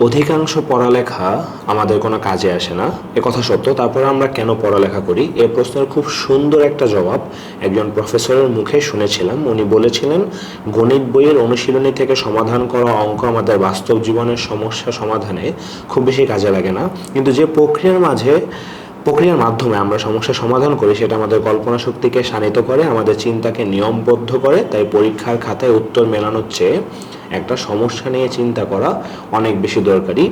অধিকাংশ পড়ালেখা আমাদের কোনো কাজে আসে না। এ কথা সত্য। তারপরে আমরা কেন পড়ালেখা করি? এ প্রশ্নের খুব সুন্দর একটা জবাব একজন প্রফেসরের মুখে শুনেছিলাম। উনি বলেছিলেন, গণিত বইয়ের অনুশীলনী থেকে সমাধান করা অঙ্ক আমাদের বাস্তব জীবনের সমস্যা সমাধানে খুব বেশি কাজে লাগে না। কিন্তু যে প্রক্রিয়ার মাঝে প্রক্রিয়ার মাধ্যমে আমরা সমস্যা সমাধান করি, সেটা আমাদের কল্পনা শক্তিকে শানিত করে, আমাদের চিন্তাকে নিয়মবদ্ধ করে, তাই পরীক্ষার খাতায় উত্তর মেলানোর চেয়ে একটা সমস্যা নিয়ে চিন্তা করা অনেক বেশি দরকারি।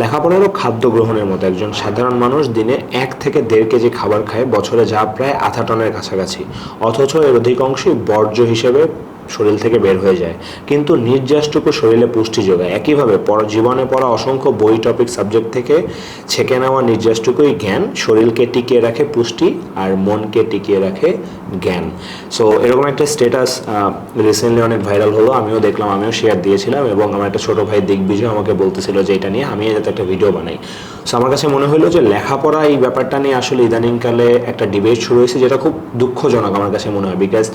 লেখাপড়ারও খাদ্য গ্রহণের মতো একজন সাধারণ মানুষ দিনে এক থেকে দেড় কেজি খাবার খায়, বছরে যা প্রায় আধা টনের কাছাকাছি। অথচ এর অধিকাংশই বর্জ্য হিসেবে শরীর থেকে বের হয়ে যায়। কিন্তু নির্যাসটুকু শরীরে পুষ্টি যোগায়। একইভাবে জীবনে পড়া অসংখ্য বই টপিক সাবজেক্ট থেকে ছেঁকে নেওয়া নির্যাসটুকুই জ্ঞান। শরীরকে টিকিয়ে রাখে পুষ্টি আর মনকে টিকিয়ে রাখে জ্ঞান। সো এরকম একটা স্টেটাস রিসেন্টলি অনেক ভাইরাল হলো। আমিও দেখলাম, আমিও শেয়ার দিয়েছিলাম এবং আমার একটা ছোট ভাই দিগ্বিজয় আমাকে বলতেছিল যে এটা নিয়ে আমি যাতে একটা ভিডিও বানাই। সো আমার কাছে মনে হলো যে লেখাপড়া এই ব্যাপারটা নিয়ে আসলে ইদানিংকালে একটা ডিবেট শুরু হয়েছে যেটা খুব দুঃখজনক আমার কাছে মনে হয়। বিকজ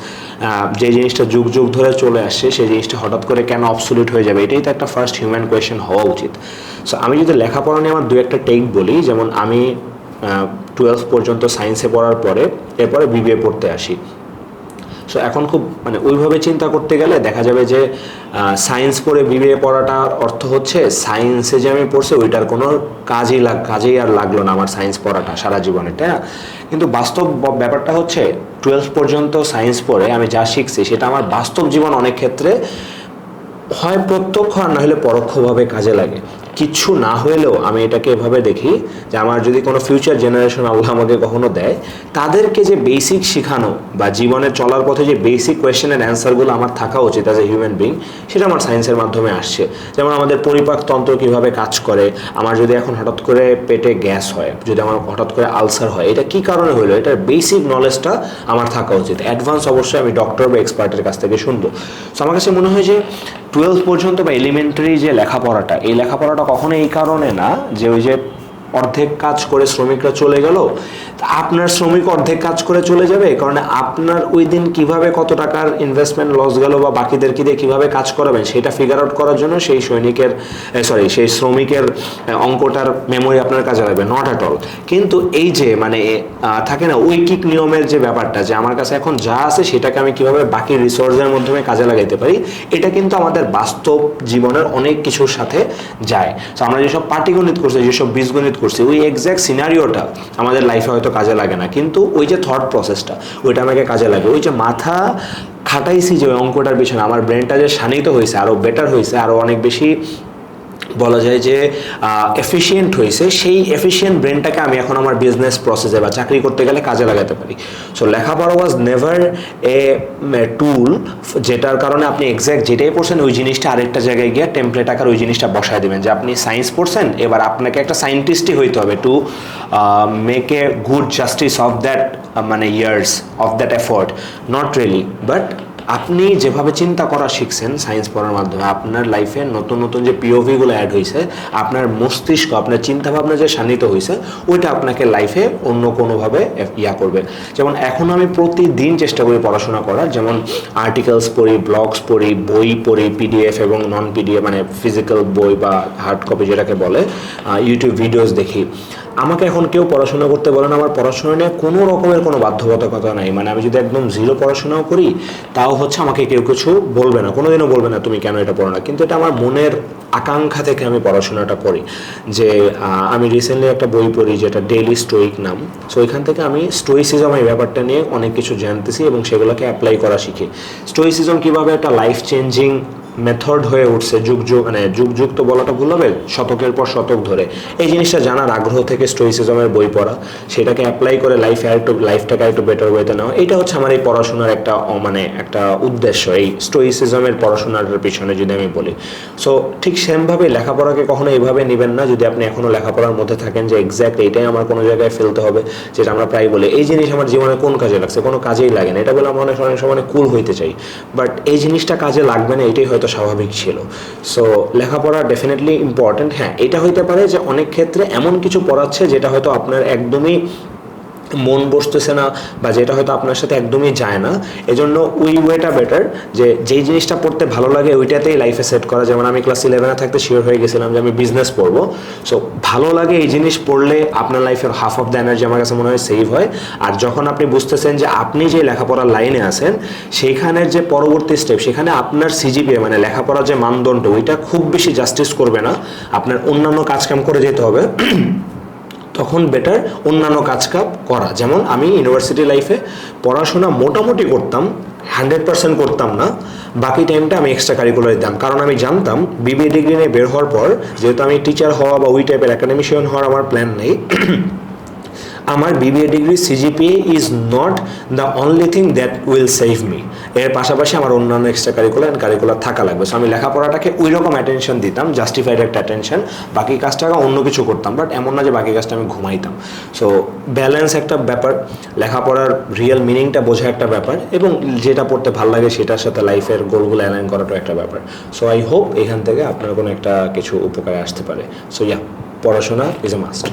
যে জিনিসটা যুগ যুগ ধরে চলে আসছে সেই জিনিসটা হঠাৎ করে কেন অবসলিউট হয়ে যাবে? এটাই তো একটা ফার্স্ট হিউম্যান কোয়েশন হওয়া উচিত। সো আমি যদি লেখাপড়া নিয়ে আমার দু একটা টেক বলি, যেমন আমি টুয়েলভ পর্যন্ত সায়েন্সে পড়ার পরে, এরপরে বিবিএ পড়তে আসি। সো এখন খুব মানে ওইভাবে চিন্তা করতে গেলে দেখা যাবে যে সায়েন্স পড়ে বিবিএ পড়াটা অর্থ হচ্ছে সায়েন্সে যে আমি পড়ছি ওইটার কোনো কাজই লাগ, কাজেই আর লাগল না আমার সায়েন্স পড়াটা সারা জীবনে, তাই না? কিন্তু বাস্তব ব্যাপারটা হচ্ছে টুয়েলভ পর্যন্ত সায়েন্স পড়ে আমি যা শিখছি সেটা আমার বাস্তব জীবন অনেক ক্ষেত্রে হয় প্রত্যক্ষ আর না হলে পরোক্ষভাবে কাজে লাগে। কিচ্ছু না হলেও আমি এটাকে এভাবে দেখি যে আমার যদি কোনো ফিউচার জেনারেশন আল্লাহ আমাকে কখনো দেয়, তাদেরকে যে বেসিক শেখানো বা জীবনে চলার পথে যে বেসিক কোয়েশ্চেনের অ্যান্সারগুলো আমার থাকা উচিত অ্যাজ এ হিউম্যান বিং সেটা আমার সায়েন্সের মাধ্যমে আসছে। যেমন আমাদের পরিপাক তন্ত্র কীভাবে কাজ করে, আমার যদি এখন হঠাৎ করে পেটে গ্যাস হয়, যদি আমার হঠাৎ করে আলসার হয়, এটা কি কারণে হলো এটার বেসিক নলেজটা আমার থাকা উচিত। অ্যাডভান্স অবশ্যই আমি ডক্টর বা এক্সপার্টের কাছ থেকে শুনব। তো আমার কাছে মনে হয় যে টুয়েলভ পর্যন্ত বা এলিমেন্টারি যে লেখাপড়াটা, এই লেখাপড়াটা কখনো এই কারণে না যে ওই যে অর্ধেক কাজ করে শ্রমিকরা চলে গেল আপনার শ্রমিক অর্ধেক কাজ করে চলে যাবে? কারণ আপনার ওই দিন কীভাবে কত টাকার ইনভেস্টমেন্ট লস গেল বা বাকিদেরকে দিয়ে কীভাবে কাজ করাবেন, সেটা ফিগার আউট করার জন্য সেই সৈনিকের সরি সেই শ্রমিকের অঙ্কটার মেমোরি আপনার কাজে লাগবে নট অ্যাট অল কিন্তু এই যে মানে থাকে না, ঐকিক নিয়মের যে ব্যাপারটা, যে আমার কাছে এখন যা আছে সেটাকে আমি কীভাবে বাকি রিসোর্সের মাধ্যমে কাজে লাগাইতে পারি, এটা কিন্তু আমাদের বাস্তব জীবনের অনেক কিছুর সাথে যায়। তো আমরা যেসব পাটিগণিত করছি, যেসব বীজগণিত করছি, ওই এক্স্যাক্ট সিনারিওটা আমাদের লাইফে হয়তো কাজে লাগে না। কিন্তু ওই যে থট প্রসেসটা ওইটা আমাকে কাজে লাগে। ওই যে মাথা খাটাইছি যে ওই অঙ্কটার পিছনে, আমার ব্রেনটা যে শানিত হয়েছে আরও বেটার হয়েছে আরও অনেক বেশি বলা যায় যে এফিসিয়েন্ট হয়েছে। সেই এফিসিয়েন্ট ব্রেনটাকে আমি এখন আমার বিজনেস প্রসেসে বা চাকরি করতে গেলে কাজে লাগাতে পারি। সো লেখাপড়া ওয়াজ নেভার এ টুল যেটার কারণে আপনি এক্স্যাক্ট যেটাই পড়ছেন, ওই জিনিসটা আরেকটা জায়গায় গিয়ে টেমপ্লেট আকার ওই জিনিসটা বসায় দেবেন যে, আপনি সায়েন্স পড়ছেন, এবার আপনাকে একটা সায়েন্টিস্টই হইতে হবে to make a good justice of that মানে years of that effort not really but আপনি যেভাবে চিন্তা করা শিখছেন সায়েন্স পড়ার মাধ্যমে, আপনার লাইফে নতুন নতুন যে পিওভিগুলো অ্যাড হয়েছে আপনার মস্তিষ্ক, আপনার চিন্তা ভাবনা যে শানিত হয়েছে ওইটা আপনাকে লাইফে অন্য কোনোভাবে ইয়া করবে। যেমন এখন আমি প্রতিদিন চেষ্টা করি পড়াশোনা করার, যেমন আর্টিকেলস পড়ি ব্লগস পড়ি, বই পড়ি পিডিএফ এবং নন পিডিএফ মানে ফিজিক্যাল বই বা হার্ড কপি যেটাকে বলে ইউটিউব ভিডিওস দেখি। আমাকে এখন কেউ পড়াশোনা করতে বলেন আমার পড়াশোনা নিয়ে কোনো রকমের কোনো বাধ্যবাধকতা নাই। মানে আমি যদি একদম জিরো পড়াশোনাও করি, তাও হচ্ছে আমাকে কেউ কিছু বলবে না, কোনোদিনও বলবে না, তুমি কেন এটা পড়ো না? কিন্তু এটা আমার মনের আকাঙ্ক্ষা থেকে আমি পড়াশোনাটা করি। যে আমি রিসেন্টলি একটা বই পড়ি যেটা ডেইলি স্টোইক নাম। সো ওইখান থেকে আমি স্টোইসিজম এই ব্যাপারটা নিয়ে অনেক কিছু জানতেছি এবং সেগুলোকে অ্যাপ্লাই করা শিখি। স্টোইসিজম কীভাবে একটা লাইফ চেঞ্জিং মেথড হয়ে উঠছে যুগ যুগ মানে যুগ যুগ তো বলাটা ভুল হবে, শতকের পর শতক ধরে। এই জিনিসটা জানার আগ্রহ থেকে স্টোইসিজমের বই পড়া, সেটাকে অ্যাপ্লাই করে লাইফে আরেকটু লাইফটাকে আরেকটু বেটার ওয়েতে নেওয়া এটা হচ্ছে আমার এই পড়াশোনার একটা মানে একটা উদ্দেশ্য। এই স্টোইসিজমের পড়াশোনার পিছনে যদি আমি বলি। সো ঠিক সেমভাবে লেখাপড়াকে কখনো এইভাবে নেবেন না, যদি আপনি এখনও লেখাপড়ার মধ্যে থাকেন যে এক্স্যাক্ট এইটাই আমার কোনো জায়গায় ফেলতে হবে, যেটা আমরা প্রায় বলি। এই জিনিস আমার জীবনে কোন কাজে লাগছে? কোনো কাজেই লাগে না। এটা বলে আমরা অনেক অনেক সময় কুল হইতে চাই। বাট এই জিনিসটা কাজে লাগবে না, এটাই হয়তো স্বাভাবিক ছিল। সো লেখাপড়া ডেফিনেটলি ইম্পর্ট্যান্ট হ্যাঁ এটা হইতে পারে যে অনেক ক্ষেত্রে এমন কিছু পড়াচ্ছে যেটা হয়তো আপনার একদমই মন বসতেছে না বা যেটা হয়তো আপনার সাথে একদমই যায় না, এজন্য ওই ওয়েটা বেটার যে যেই জিনিসটা পড়তে ভালো লাগে ওইটাতেই লাইফে সেট করা। যেমন আমি ক্লাস ইলেভেনে থাকতে শিওর হয়ে গেছিলাম যে আমি বিজনেস পড়ব। সো ভালো লাগে এই জিনিস পড়লে আপনার লাইফের হাফ অফ দ্য এনার্জি আমার কাছে মনে হয় সেভ হয়। আর যখন আপনি বুঝতেছেন যে আপনি যে লেখাপড়ার লাইনে আছেন সেইখানের যে পরবর্তী স্টেপ সেখানে আপনার সিজিপিএ মানে লেখাপড়ার যে মানদণ্ড, ওইটা খুব বেশি জাস্টিস করবে না। আপনার অন্যান্য কাজকাম করে যেতে হবে। তখন বেটার অন্যান্য কাজ কাপ করা। যেমন আমি ইউনিভার্সিটি লাইফে পড়াশোনা মোটামুটি করতাম হান্ড্রেড পার্সেন্ট করতাম না। বাকি টাইমটা আমি এক্সট্রা কারিকুলার দিতাম। কারণ আমি জানতাম বিবিএ ডিগ্রি নিয়ে বের হওয়ার পর, যেহেতু আমি টিচার হওয়া বা ওই টাইপের একাডেমিশিয়ান হওয়ার আমার প্ল্যান নেই আমার BBA degree CGPA is not the only thing that will save me এর পাশাপাশি আমার অন্যান্য এক্সট্রা কারিকুলার অ্যান্ড কারিকুলার থাকা লাগবে। সো আমি লেখাপড়াটাকে ওই রকম অ্যাটেনশন দিতাম জাস্টিফাইড একটা অ্যাটেনশন বাকি কাজটাকে অন্য কিছু করতাম বাট এমন না যে বাকি কাজটা আমি ঘুমাইতাম। সো ব্যালেন্স একটা ব্যাপার, লেখাপড়ার রিয়েল মিনিংটা বোঝা একটা ব্যাপার, এবং যেটা পড়তে ভালো লাগে সেটার সাথে লাইফের গোলগুলো অ্যালাইন করাটাও একটা ব্যাপার। সো আই হোপ এখান থেকে আপনার কোনো একটা কিছু উপকারে আসতে পারে। সো ইয়া পড়াশোনা ইজ এ মাস্ট